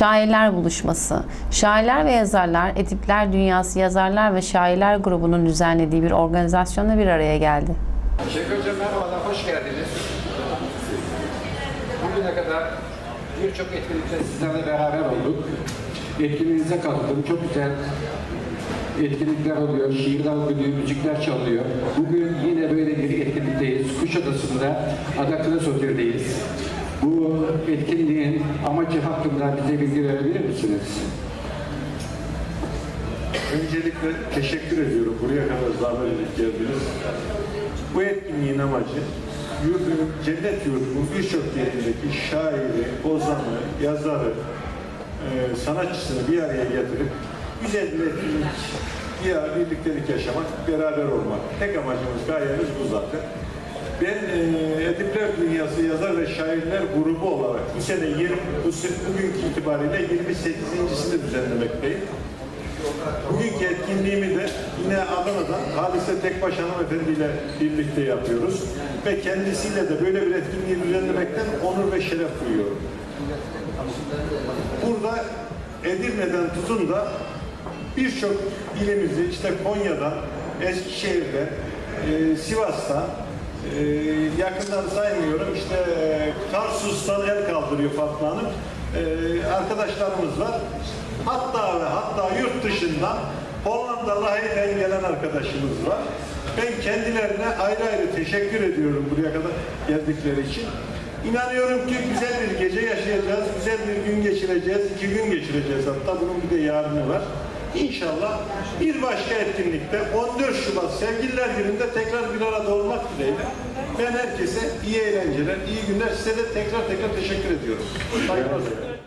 Şairler Buluşması. Şairler ve yazarlar, Edipler Dünyası Yazarlar ve Şairler grubunun düzenlediği bir organizasyonla bir araya geldi. Şevki Hocam merhabalar, hoş geldiniz. Bugüne kadar birçok etkinlikte sizlerle beraber olduk. Etkinliğinize katıldım. Çok güzel etkinlikler oluyor, şiirler okunuyor, müzikler çalıyor. Bugün yine böyle bir etkinlikteyiz. Kuşadası'nda Sotir'deyiz. Bu etkinliğin amacı hakkında bize bilgi verebilir misiniz? Öncelikle teşekkür ediyorum. Buraya kadar zahmet edip geldiniz. Bu etkinliğin amacı yurdun, cennet yurdunun birçok yerindeki şairi, ozanı, yazarı, e, sanatçısını bir araya getirip güzel bir etkinlik, bir birliktelik yaşamak, beraber olmak. Tek amacımız, gayemiz bu zaten. Ben e, Edipler Dünyası Yazar ve Şairler Grubu olarak bu sene 20, bu se- bugünkü itibariyle 28.sini düzenlemekteyim. Bugünkü etkinliğimi de yine Adana'dan Hadise Tekbaş Hanımefendi ile birlikte yapıyoruz. Ve kendisiyle de böyle bir etkinliği düzenlemekten onur ve şeref duyuyorum. Burada Edirne'den tutun da birçok ilimizi işte Konya'dan, Eskişehir'den, e, Sivas'tan, e, yakından saymıyorum işte e, Tarsus'tan el kaldırıyor Fatma Hanım. E, arkadaşlarımız var. Hatta ve hatta yurt dışından Hollanda Lahey'den gelen arkadaşımız var. Ben kendilerine ayrı ayrı teşekkür ediyorum buraya kadar geldikleri için. İnanıyorum ki güzel bir gece yaşayacağız, güzel bir gün geçireceğiz, iki gün geçireceğiz hatta bunun bir de yarını var. İnşallah bir başka etkinlikte 14 Şubat Sevgililer Günü'nde tekrar bir arada olmak dileğiyle ben herkese iyi eğlenceler, iyi günler, size de tekrar tekrar teşekkür ediyorum. Saygılar.